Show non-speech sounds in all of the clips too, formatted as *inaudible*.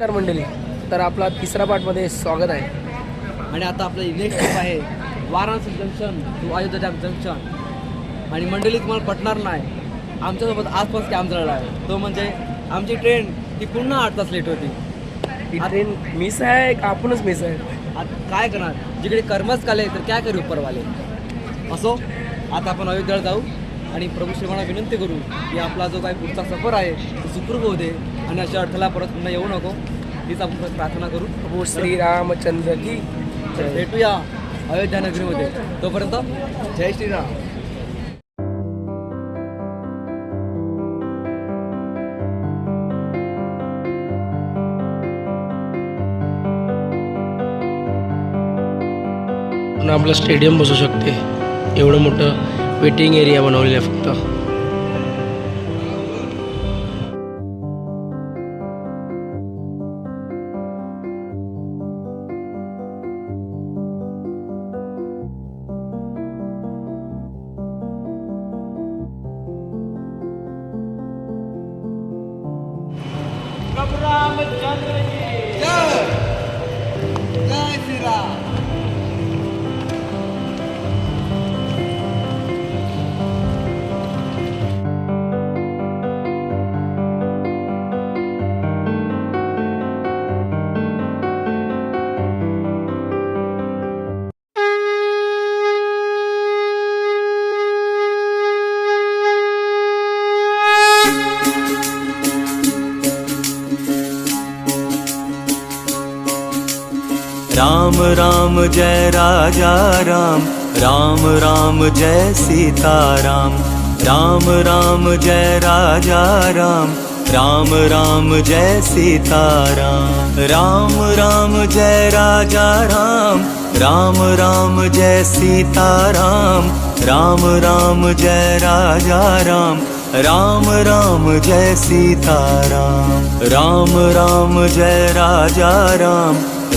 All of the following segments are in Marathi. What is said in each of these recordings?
नमस्कार मंडळी. तर आपला तिसरा पार्टमध्ये स्वागत आहे. आणि आता आपलं नेक्स्ट स्टॉप आहे Varanasi junction to Ayodhya junction आणि मंडळी तुम्हाला पटणार नाही आमच्यासोबत आसपास कॅम्प झालेला आहे. तो म्हणजे आमची ट्रेन ती पुन्हा आठ तास लेट होती. ही ट्रेन मिस आहे का आपणच मिस आहे? आता काय करणार? जिकडे कर्मच काले तर काय करू परवाले? असो आता आपण अयोध्येला जाऊ आणि प्रभू श्रीमाना विनंती करू की आपला जो काही पुढचा सफर आहे तो सुखरूप होऊ दे. आणि अशा अडथळा परत पुन्हा येऊ नको. हीच आपण प्रार्थना करू. प्रभू श्रीरामचंद्र की तर भेटूया अयोध्या नगरीमध्ये. तोपर्यंत जय श्रीराम. आपलं स्टेडियम बसू शकते. एवढं मोठं वेटिंग एरिया बनवलेलं आहे फक्त. प्रभू रामचंद्र जी। जय। जय श्रीराम રામ રામ જય રાજા રામ રામ રામ જય સીતારામ રામ રામ જય રાજા રામ राम राम जय सीताराम राम राम जय राजा राम राम राम जय सीताराम राम राम जय राजा राम राम राम जय सीताराम राम राम जय राजा राम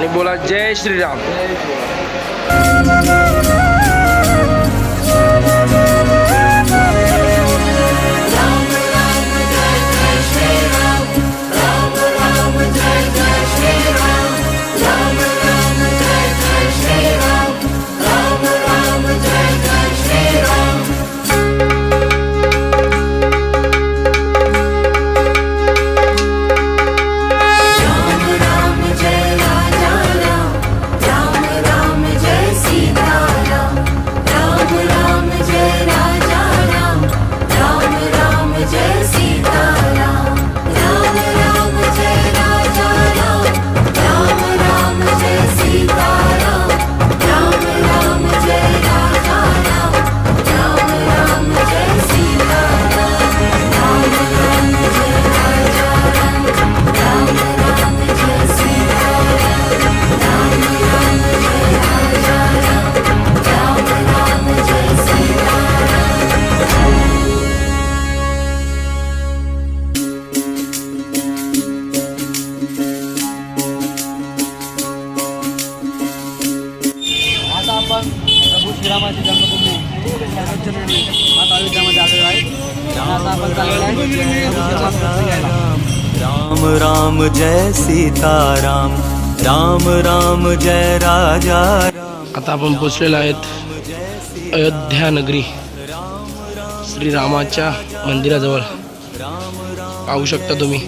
आणि बोला जय श्रीराम राम जय सीता राम राम जय राजा राम। आता आपण पोचलेलो आहेत अयोध्या नगरी श्रीरामाच्या मंदिराजवळ. पाहू शकता तुम्ही.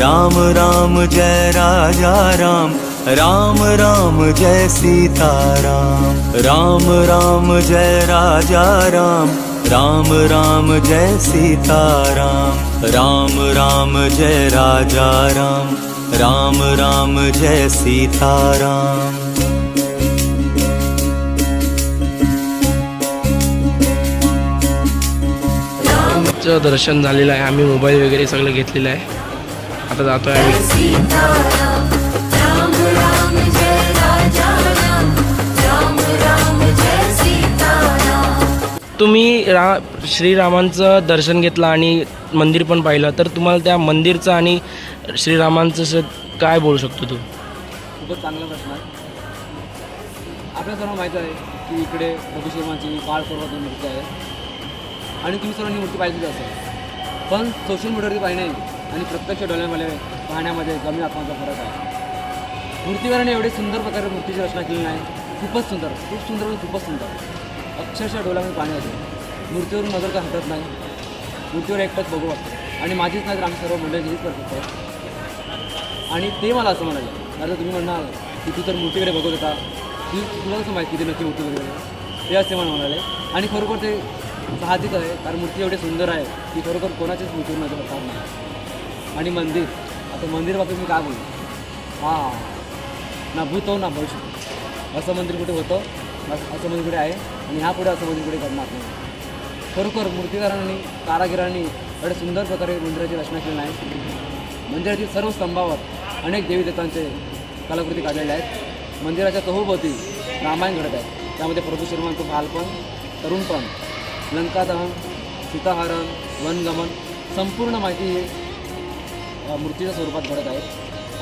राम राम जय राजा राम राम राम जय सीता राम राम राम जय राजा राम राम राम जय सीता राम राम जय राजा राम राम राम जय सीता राम रामचं दर्शन झालेलं आहे आम्ही मोबाईल वगैरे सगळं घेतलेलं आहे. आता जातो आहे तुम्ही रा श्रीरामांचं दर्शन घेतलं आणि मंदिर पण पाहिलं तर तुम्हाला त्या मंदिरचं आणि श्रीरामांचं असं काय बोलू शकतो तू? खूपच चांगला प्रश्न आहे. आपल्या सर्व माहीत आहे की इकडे रघु शर्माची काळ पर्वत मूर्ती आहे. आणि तुम्ही सर्वांनी मूर्ती पाहिली असेल. पण सोशल मीडियावरती पाहिणे आणि प्रत्यक्ष डोळ्यामध्ये पाहण्यामध्ये कमी आत्माचा फरक आहे. मूर्तिकाराने एवढे सुंदर प्रकारे मूर्तीची रचना केली नाही. खूपच सुंदर खूप सुंदर आणि खूपच सुंदर. अक्षरशः डोळ्यामध्ये पाणी येते मूर्तीवरून नजर का हटत नाही? मूर्तीवर एकटाच बघू वाटतं आणि माझीच नाही तर आम्ही सर्व मंडळी हेच करत होतो आणि ते मला असं म्हणाले. आता तुम्ही म्हणाल की तू तर मूर्तीकडे बघत होता. ती तुला कसं माहिती किती नक्की मूर्ती वगैरे ते असे मला म्हणाले. आणि खरोखर ते साहजिक आहे कारण मूर्ती एवढी सुंदर आहे की खरोखर कोणाचीच मूर्तीवर नजर पडतात नाही. आणि मंदिर. आता मंदिर बाबतीत मी काय बोलू? हां. ना भूत हो ना भविष्य. असं मंदिर कुठे होतं? असं असं म्हणजे मंदिर कुठे आहे. आणि ह्या पुढे असं म्हणजे कुठे घडणार नाही. खरोखर मूर्तिकारांनी कारागिरांनी एवढ्या सुंदर प्रकारे मंदिराची रचना केली आहे. मंदिरातील सर्व स्तंभावर अनेक देवी देवतांचे कलाकृती काढलेल्या आहेत. मंदिराच्या तहोभोवती रामायण घडत आहे. त्यामध्ये प्रभू शर्मांचं बालपण तरुणपण लंकादहन सीताहरण वनगमन संपूर्ण माहिती ही मूर्तीच्या स्वरूपात घडत आहे.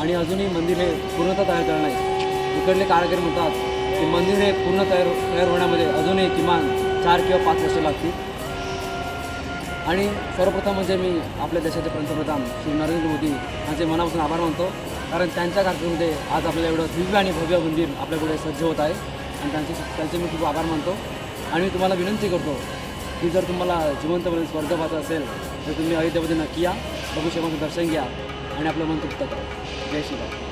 आणि अजूनही मंदिर हे पूर्णतः तयार करणार आहे इकडले कारागीर म्हणतात की मंदिर हे पूर्ण तयार हो-, तयार होण्यामध्ये अजूनही किमान चार किंवा पाच वर्ष लागतील. आणि सर्वप्रथम म्हणजे मी आपल्या देशाचे पंतप्रधान श्री नरेंद्र मोदी यांचे मनापासून आभार मानतो. कारण त्यांच्या कारकिर्दीमध्ये आज आपल्याला एवढं दिव्य आणि भव्य मंदिर आपल्याकडे सज्ज होत आहे. आणि त्यांचे त्यांचे मी खूप आभार मानतो. आणि मी तुम्हाला विनंती करतो की जर तुम्हाला जिवंतपणे स्वर्ग पाहत असेल तर तुम्ही अयोध्येमध्ये नक्की या. बघू शर्माचं दर्शन घ्या. आणि आपलं मन तृप्त करा. जय श्रीराम.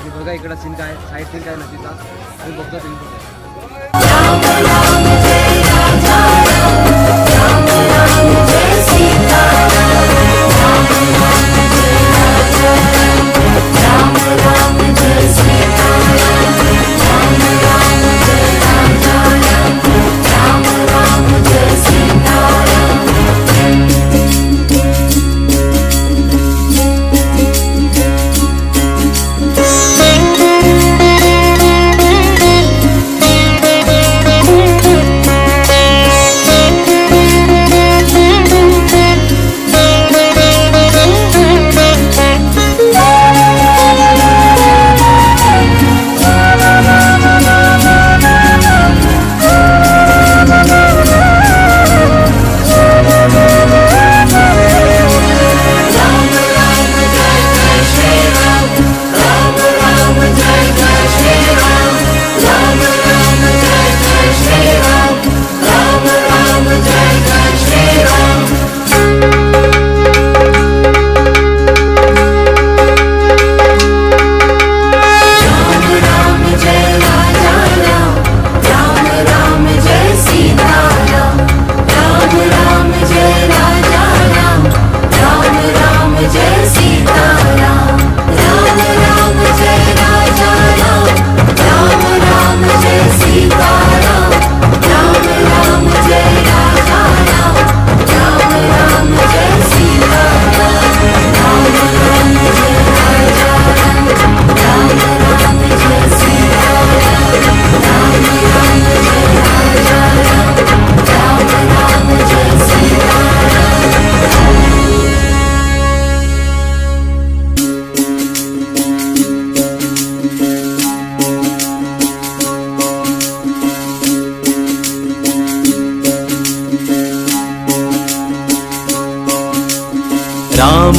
आणि बघा इकडं सीन काय साईड सीन काय नदीचा. आणि बघतो तुम्ही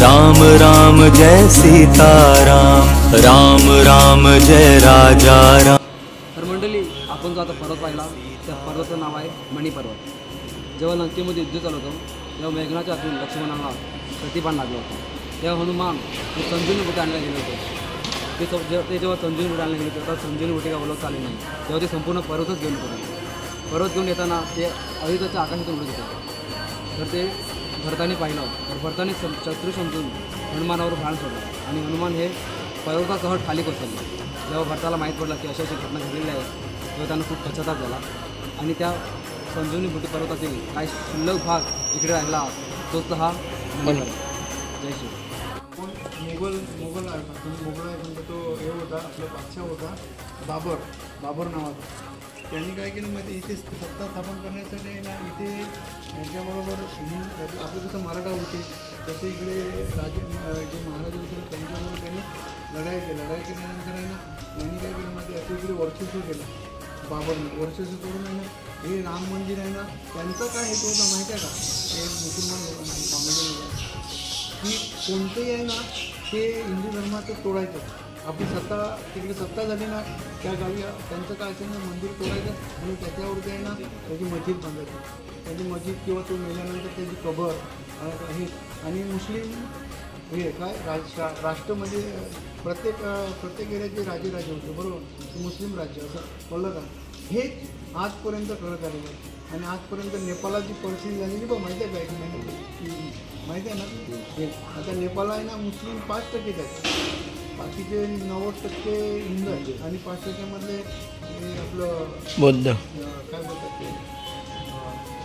राम राम जय सीता राम राम राम जय राजा राम। तर मंडळी आपण जो आता पर्वत पाहिला त्या पर्वताचं नाव आहे मणिपर्वत जेव्हा लंकेमध्ये युद्ध चालू होतं तेव्हा मेघनाच्या हातून लक्ष्मणाला प्रतिभान लागलं होतं. तेव्हा हनुमान हे संजीवनी बुटे आणल्या गेले होते. ते ते जेव्हा संजीवनी बुटे आणले गेले तेव्हा संजीवनी बुटे का बोलत चालले नाही. तेव्हा ते संपूर्ण पर्वतच घेऊन होते पर्वत घेऊन येताना ते अयोध्याच्या आकाशातून उडत होते. तर ते भरताने पाहिलं तर भरताने शत्रू समजून हनुमानावर भाण सोडलं. आणि हनुमान हे पर्वतासह खाली कोसळले. जेव्हा भरताला माहीत पडलं की अशा अशी घटना घडलेली आहे तेव्हा त्यांना खूप पश्चाताप झाला. आणि त्या संजीवनी बुटी पर्वतातील काही शिल्लक भाग इकडे राहिला तोच हा मन जय श्री मुघल मुघल आहे. म्हणजे आहे म्हणजे तो हे होता आपला बादशाह होता. बाबर बाबर नावाचा. त्यांनी काय केलं माहिती इथे सत्ता स्थापन करण्यासाठी आहे ना इथे यांच्याबरोबर आपले जसं मराठा होते तसे इकडे राजे जे महाराज होते त्यांच्याबरोबर त्यांनी लढाई केली. लढाई केल्यानंतर आहे ना त्यांनी काय केलं माहिती असं इकडे वर्चस्व केलं. बाबरनं. वर्चस्व करून आहे ना हे राम मंदिर आहे ना त्यांचा काय हेतू होता माहिती आहे का? हे मुसलमान लोकांना बांगडे लोकांना की कोणतंही आहे ना ते हिंदू धर्माचं तोडायचं. आपली सत्ता तिकडे सत्ता झाली ना त्या गावी त्यांचं काय असेल ना मंदिर तोडायचं आणि त्याच्यावरती आहे ना त्याची मस्जिद बांधायची. त्याची मस्जिद किंवा तो मेल्यानंतर त्याची कबर हे. आणि मुस्लिम हे काय राज राष्ट्र म्हणजे प्रत्येक प्रत्येक एरियाचे राजे राजे होते बरोबर? ते मुस्लिम राज्य असं बोललं का हेच आजपर्यंत करत आलेलं आहे. आणि आजपर्यंत नेपाळाची परिस्थिती झालेली बघ माहिती आहे का एक माहिती आहे ना? आता नेपाळ आहे ना मुस्लिम पाच टक्केच आहेत बाकीचे नव्वद टक्के हिंदू आहेत आणि पाच टक्क्यामधले आणि आपलं बुद्ध. काय बोलतात ते?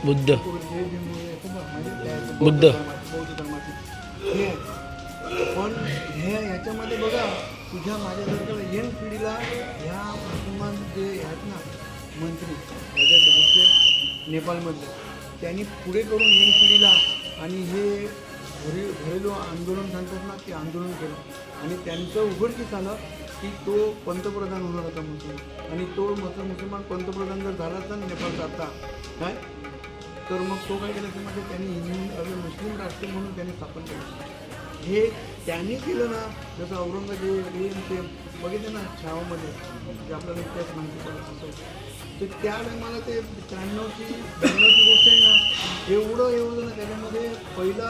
बुद्ध. वगैरे खूप म्हणजे त्या बुद्ध. धर्माचे, बौद्ध धर्माचे. हे आहे. पण हे याच्यामध्ये बघा तुझ्या माझ्यासारख्या यंग पिढीला ह्या मुसलमान जे आहेत ना मंत्री याच्यात दुसरे नेपाळमधले त्यांनी पुढे करून यंग पिढीला आणि हे घरी घरेलू आंदोलन सांगतात ना ते आंदोलन केलं. आणि त्यांचं उघडकीस आलं की तो पंतप्रधान होणार होता मुस्लिम. आणि तो मुस- मुसलमान पंतप्रधान जर झाला तर नेपाळचा आता काय? तर मग तो काय केला की म्हणजे त्यांनी हिंदू मुस्लिम राष्ट्र म्हणून त्यांनी स्थापन केलं. हे त्यांनी केलं ना जसं औरंगजेब हे ते बघितलं ना छावामध्ये जे आपल्याला इतिहास माहिती पडत असतो. तर त्या टायमाला ते त्र्याण्णवची ब्याण्णवची गोष्ट आहे ना एवढं एवढं ना त्याच्यामध्ये पहिला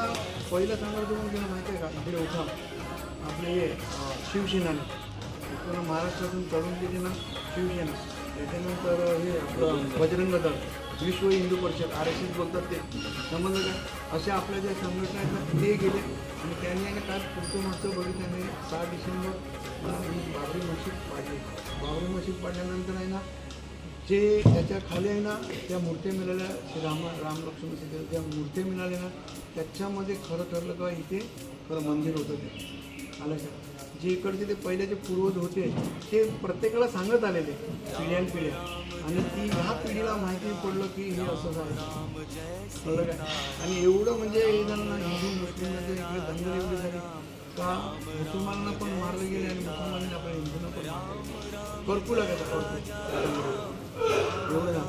पहिला संघर्ष म्हणून माहिती आहे का? आपले उठा आपले हे शिवसेनाने. पूर्ण महाराष्ट्रातून तरुण गेले ना शिवसेना. त्याच्यानंतर हे आपलं बजरंग दल. विश्व Hindu Parishad R S S बोलतात ते. समजलं काय? अशा आपल्या ज्या संघटना आहेत ना ते गेले आणि त्यांनी आणि काय पुढचं मागचं बघितलं त्यांनी सहा डिसेंबर बाबरी मशीद पाडली. बाबरी मशीद पाडल्यानंतर आहे ना जे त्याच्याखाली आहे ना त्या मूर्त्या मिळाल्या. श्री राम राम लक्ष्मण ज्या मूर्त्या मिळाल्या ना त्याच्यामध्ये खरं ठरलं का इथे खरं मंदिर होतं ते. आलं जे इकडचे ते पहिल्याचे पूर्वज होते ते प्रत्येकाला सांगत आलेले पिढ्यान पिढ्या. आणि ती ह्या पिढीला माहिती पडलं की हे असं झालं. कळलं काय आणि एवढं म्हणजे हे हिंदू मुस्लिममध्ये म्हणजे इकडे दंगल एवढी झाली. का? मुसलमानांना पण मारलं गेले आणि मुसलमानांनी आपल्या हिंदूंना पण भरपूर करकू लागायचा करकू एवढं झालं.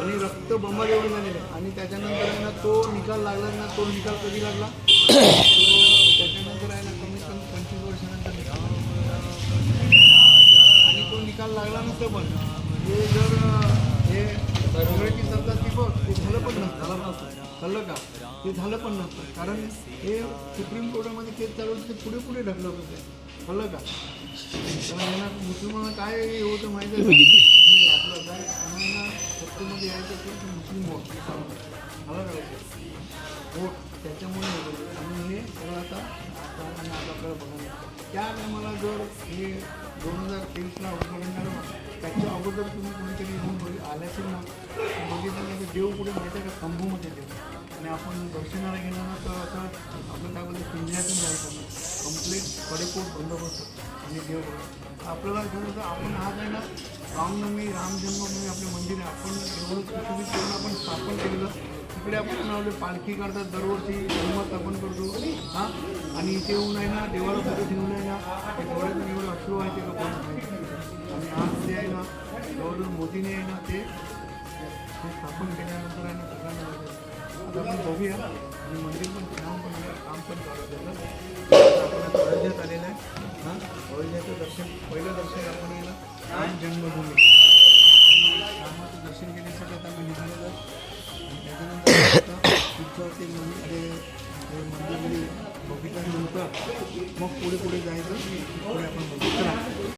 आणि रक्त बंबार एवढं झालेले. आणि त्याच्यानंतर आहे ना तो निकाल लागला ना तो निकाल कधी लागला? *coughs* त्याच्यानंतर आहे ना तो निकाल लागला नसतं पण हे जर अं, हे काँग्रेसची सरकार ती बघ ते झालं पण नसतं. झालं नसतं. कळलं का? ते झालं पण नसतं. कारण हे सुप्रीम कोर्टामध्ये केस चालू होते ते पुढे पुढे ढकलत होते. कळलं का? कारण यांना मुसलमाना काय हे होतं माहिती आहे का? हे आपलं काय त्यांना सत्तेमध्ये यायचं असेल तर मुस्लिम वोट आलं का लक्षात? वोट त्याच्यामुळे हे होतं. आणि हे सगळं आता आपल्याला बघायला. त्या टायमाला जर हे दोन हजार तेवीसला उद्घाटन झालं त्याच्या अगोदर तुम्ही कोणीतरी येऊन बघ आले असेल ना बघितलं ना देव पुढे माहिती आहे का? कंभूमध्ये देव. आणि आपण दर्शनाला गेलो ना तर आता आपण काय बोलतो पिंजऱ्यातून जायचं कंप्लीट कडेकोट बंदोबस्त आणि देव आपल्याला खरं तर आपण आज आहे ना रामनवमी राम जन्मभूमी आपले मंदिर आहे. आपण एवढं सुशोभित आपण स्थापन केलेलं. तिकडे आपण पालखी काढतात दरवर्षी जन्म स्थापन आणि इथे येऊन आहे ना देवाला कुठे ठेवून आहे ना ते डोळ्यातून अश्रू आहे ते लोकांना आणि आज ते आहे ना जवळजवळ मोदीने आहे ना ते स्थापन केल्यानंतर आहे ना सगळ्यांना आता आपण बघूया आणि मंदिर पण काम पण काम पण चालू आहे त्याचं. आपण आता आलेलं आहे. हां? अयोध्याचं दर्शन पहिलं दर्शन आपण गेलं राम जन्मभूमी. रामाचं दर्शन घेण्यासाठी आता आम्ही निघालेलं आणि त्याच्यानंतर तुमचं पुढचं ते ते मंदिर बघितल्यानंतर मग पुढे पुढे जायचं पुढे आपण बघितलं